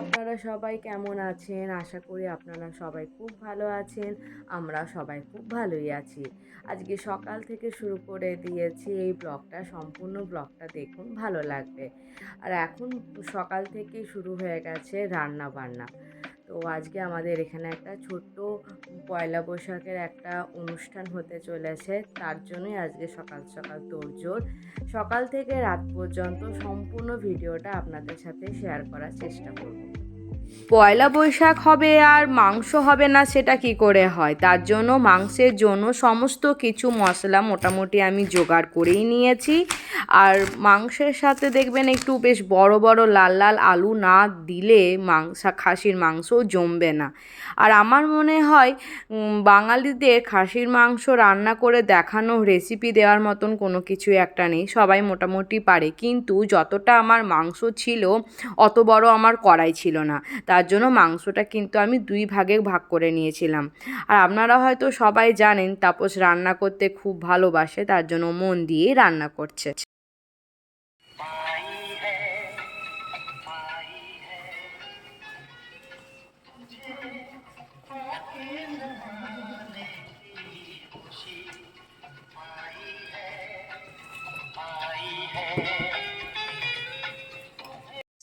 আপনারা সবাই কেমন আছেন? আশা করি আপনারা সবাই খুব ভালো আছেন, আমরা সবাই খুব ভালোই আছি। আজকে সকাল থেকে শুরু করে দিয়েছি এই ব্লগটা, সম্পূর্ণ ব্লগটা দেখুন, ভালো লাগবে। আর এখন সকাল থেকে শুরু হয়ে গেছে রান্না বান্না তো আজকে আমাদের এখানে একটা ছোট্ট পয়লা বৈশাখের একটা অনুষ্ঠান হতে চলেছে। তার জন্যই আজকে সকাল সকাল তোড়জোড়। সকাল থেকে রাত পর্যন্ত সম্পূর্ণ ভিডিওটা আপনাদের সাথে শেয়ার করার চেষ্টা করব। পয়লা বৈশাখ হবে আর মাংস হবে না, সেটা কি করে হয়? তার জন্য মাংসের জন্য সমস্ত কিছু মশলা মোটামুটি আমি জোগাড় করেই নিয়েছি। আর মাংসের সাথে দেখবেন একটু বেশ বড় বড় লাল লাল আলু না দিলে মাংস, খাসির মাংস জমবে না। আর আমার মনে হয় বাঙালিদের খাসির মাংস রান্না করে দেখানো রেসিপি দেওয়ার মতন কোনো কিছু একটা নেই, সবাই মোটামুটি পারে। কিন্তু যতটা আমার মাংস ছিল, অত বড় আমার কড়াই ছিল না। তার জন্য মাংসটা কিন্তু আমি দুই ভাগে ভাগ করে নিয়েছিলাম। আর আপনারা হয়তো সবাই জানেন, তাপস রান্না করতে খুব ভালোবাসে, তার জন্য মন দিয়েই রান্না করছে।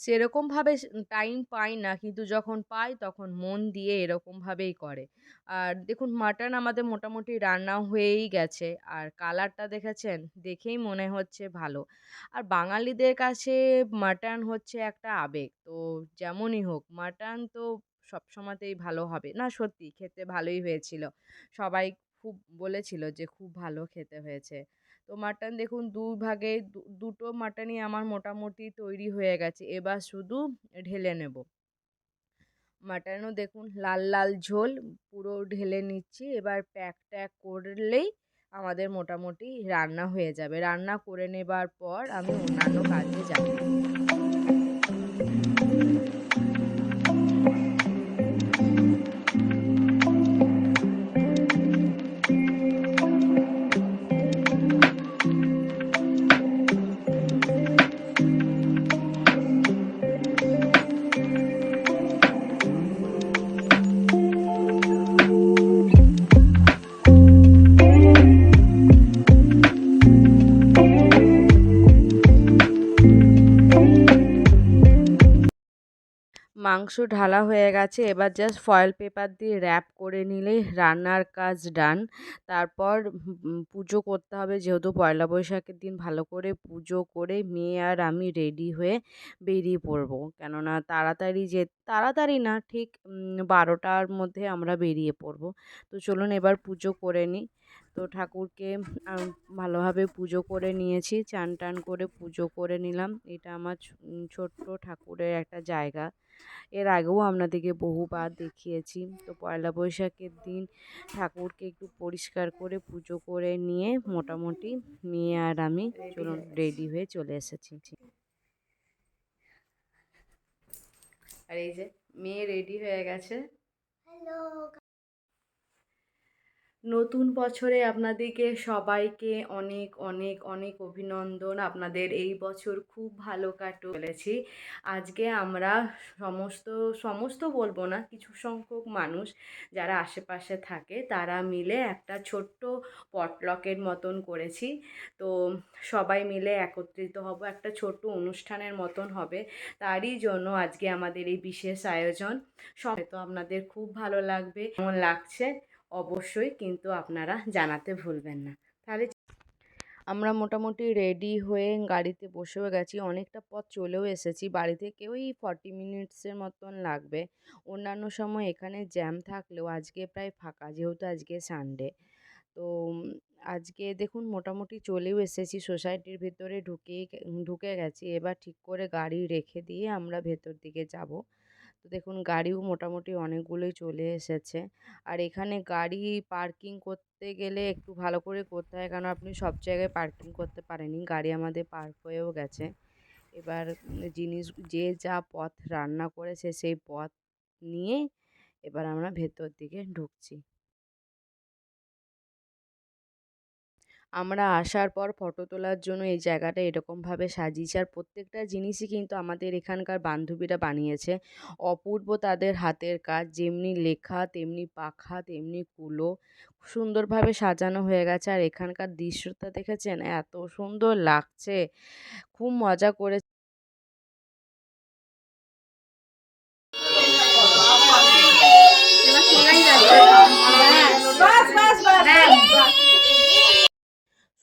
সেরকমভাবে টাইম পাই না। কিন্তু যখন পাই তখন মন দিয়ে এরকমভাবেই করে। আর দেখুন মাটন আমাদের মোটামুটি রান্না হয়েই গেছে। আর কালারটা দেখেছেন? দেখেই মনে হচ্ছে ভালো। আর বাঙালিদের কাছে মাটন হচ্ছে একটা আবেগ। তো যেমনই হোক মাটন তো সব সময়তেই ভালো হবে। না, সত্যি খেতে ভালোই হয়েছিল। সবাই খুব বলেছিল যে খুব ভালো খেতে হয়েছে। তো মাটন দেখুন দুভাগে দুটো মাটনই আমার মোটামুটি তৈরি হয়ে গেছে। এবার শুধু ঢেলে নেব। মাটনও দেখুন লাল লাল ঝোল, পুরো ঢেলে নিচ্ছি। এবার প্যাক, ট্যাক করলেই আমাদের মোটামুটি রান্না হয়ে যাবে। রান্না করে নেবার পর আমি অন্যান্য কাজে যাব। মাংস ঢালা হয়ে গেছে। এবার জাস্ট ফয়েল পেপার দিয়ে র্যাপ করে নিলেই রান্নার কাজ ডান তারপর পুজো করতে হবে যেহেতু পয়লা বৈশাখের দিন, ভালো করে পুজো করে মেয়ে আর আমি রেডি হয়ে বেরিয়ে পড়ব। কেননা তাড়াতাড়ি যে, তাড়াতাড়ি না, ঠিক বারোটার মধ্যে আমরা বেরিয়ে পড়ব। তো চলুন এবার পুজো করে নিই। তো ঠাকুরকে ভালোভাবে পুজো করে নিয়েছি, চান টান করে পুজো করে নিলাম। এটা আমার ছোট্ট ঠাকুরের একটা জায়গা। এর আগেও আপনাদেরকে বহুবার দেখিয়েছি। তো পয়লা বৈশাখের দিন ঠাকুরকে একটু পরিষ্কার করে পুজো করে নিয়ে মোটামুটি মেয়ে আর আমি চলুন রেডি হয়ে চলে এসেছি। আর এই যে মেয়ে রেডি হয়ে গেছে। নতুন বছরে আপনাদেরকে সবাইকে অনেক অনেক অনেক অভিনন্দন। আপনাদের এই বছর খুব ভালো কাটুক। বলেছি, আজকে আমরা সমস্ত সমস্ত বলব না, কিছু সংখ্যক মানুষ যারা আশেপাশে থাকে, তারা মিলে একটা ছোট্ট পটলকের মতন করেছি। তো সবাই মিলে একত্রিত হব, একটা ছোট্ট অনুষ্ঠানের মতন হবে। তারই জন্য আজকে আমাদের এই বিশেষ আয়োজন। সব তো আপনাদের খুব ভালো লাগবে, কেমন লাগছে? অবশ্যই কিন্তু আপনারা জানাতে ভুলবেন না। তাহলে আমরা মোটামুটি রেডি হয়ে গাড়িতে বসেও গেছি। অনেকটা পথ চলেও এসেছি। বাড়ি থেকে ওই ফর্টি মিনিটসের মতন লাগবে। অন্যান্য সময় এখানে জ্যাম থাকলেও আজকে প্রায় ফাঁকা, যেহেতু আজকে সানডে তো আজকে দেখুন মোটামুটি চলেও এসেছি। সোসাইটির ভিতরে ঢুকেই, ঢুকে গেছি। এবার ঠিক করে গাড়ি রেখে দিয়ে আমরা ভেতর দিকে যাব। দেখুন গাড়িও মোটামুটি অনেকগুলোই চলে এসেছে। আর এখানে গাড়ি পার্কিং করতে গেলে একটু ভালো করে করতে হয়। কারণ আপনি সব জায়গায় পার্কিং করতে পারেনি গাড়ি আমাদের পার্ক হয়েও গেছে। এবার জিনিস, যে যা পথ রান্না করেছে সেই পথ নিয়ে এবার আমরা ভেতর দিকে ঢুকছি। আমরা আসার পর ফটো তোলার জন্য এই জায়গাটা এরকমভাবে সাজিয়েছি। আর প্রত্যেকটা জিনিসই কিন্তু আমাদের এখানকার বান্ধবীরা বানিয়েছে। অপূর্ব তাদের হাতের কাজ, যেমনি লেখা, তেমনি পাখা, তেমনি কুলো। সুন্দরভাবে সাজানো হয়ে গেছে। আর এখানকার দৃশ্যটা দেখেছেন? এত সুন্দর লাগছে। খুব মজা করে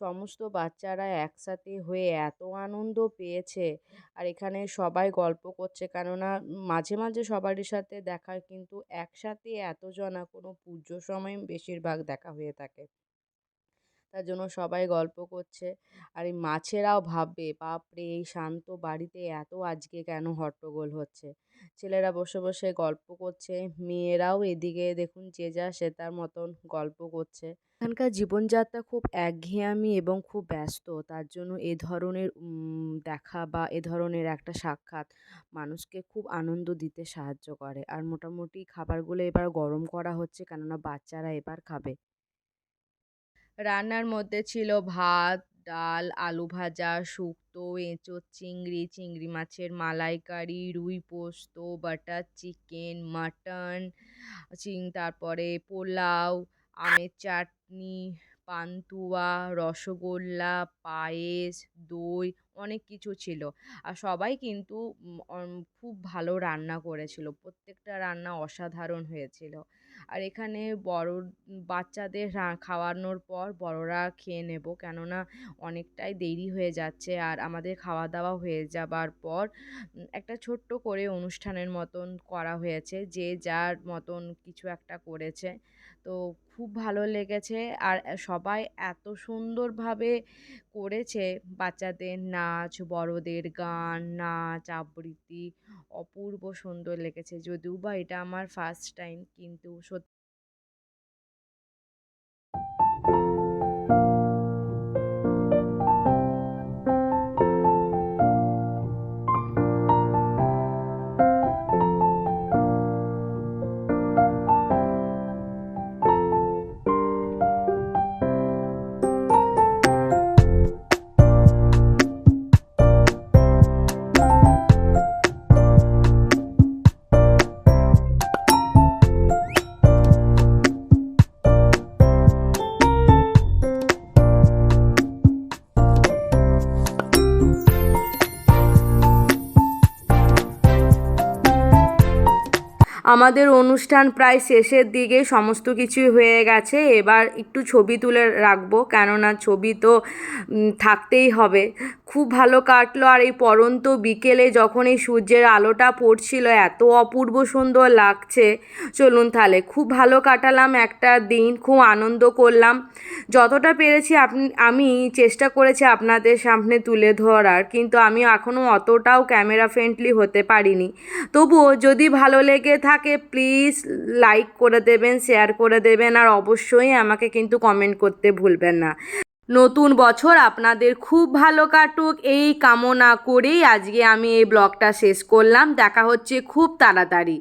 সমস্ত বাচ্চারা একসাথে হয়ে এত আনন্দ পেয়েছে। আর এখানে সবাই গল্প করছে কেননা মাঝে মাঝে সবারই সাথে দেখা কিন্তু একসাথে এতজনা কোনো পুজোর সময় বেশিরভাগ দেখা হয়ে থাকে। তার জন্য সবাই গল্প করছে। আর এই মাছেরাও ভাববে, বাপরে, এই শান্ত বাড়িতে এত আজকে কেন হট্টগোল হচ্ছে? ছেলেরা বসে বসে গল্প করছে, মেয়েরাও এদিকে দেখুন যে যা সে তার মতন গল্প করছে। এখানকার জীবনযাত্রা খুব একঘেয়েমি এবং খুব ব্যস্ত, তার জন্য এ ধরনের দেখা বা এ ধরনের একটা সাক্ষাৎ মানুষকে খুব আনন্দ দিতে সাহায্য করে। আর মোটামুটি খাবারগুলো এবার গরম করা হচ্ছে, কেননা বাচ্চারা এবার খাবে। রান্নার মধ্যে ছিল ভাত, ডাল, আলু ভাজা, শুক্তো, এঁচোড়, চিংড়ি চিংড়ি মাছের মালাইকারি, রুই পোস্ত, বাটার চিকেন, মাটন, চিং, তারপরে পোলাও, আমের চাটনি, পান্তুয়া, রসগোল্লা, পায়েস, দই, অনেক কিছু ছিল। আর সবাই কিন্তু খুব ভালো রান্না করেছিল। প্রত্যেকটা রান্না অসাধারণ হয়েছিল। আর এখানে বড় বাচ্চাদের খাওয়ানোর পর বড়রা খেয়ে নেব। কেননা অনেকটাই দেরি হয়ে যাচ্ছে আর আমাদের খাওয়া দাওয়া হয়ে যাবার পর একটা ছোট্ট করে অনুষ্ঠানের মতন করা হয়েছে, যে যার মতন কিছু একটা করেছে। তো খুব ভালো লেগেছে আর সবাই এত সুন্দরভাবে করেছে বাচ্চাদের নাচ, বড়দের গান, নাচ, আবৃত্তি। অপূর্ব সুন্দর লেগেছে। যদিও বা এটা আমার ফার্স্ট টাইম কিন্তু সত্যি আমাদের অনুষ্ঠান প্রায় শেষের দিকে সমস্ত কিছুই হয়ে গেছে। এবার একটু ছবি তুলে রাখব, কেননা ছবি তো থাকতেই হবে। খুব ভালো কাটলো আর এই পরন্ত বিকেলে যখন এই সূর্যের আলোটা পড়ছিল, এত অপূর্ব সুন্দর লাগছে। চলুন তাহলে, খুব ভালো কাটালাম একটা দিন, খুব আনন্দ করলাম। যতটা পেরেছি আপনি, আমি চেষ্টা করেছি আপনাদের সামনে তুলে ধরার, কিন্তু আমি এখনও অতটাও ক্যামেরা ফ্রেন্ডলি হতে পারিনি। তবুও যদি ভালো লেগে থাকে প্লিজ লাইক করে দেবেন শেয়ার করে দেবেন আর অবশ্যই আমাকে কিন্তু কমেন্ট করতে ভুলবেন না। নতুন বছর আপনাদের খুব ভালো কাটুক, এই কামনা করেই আজকে আমি এই ব্লগটা শেষ করলাম। দেখা হচ্ছে খুব তাড়াতাড়ি।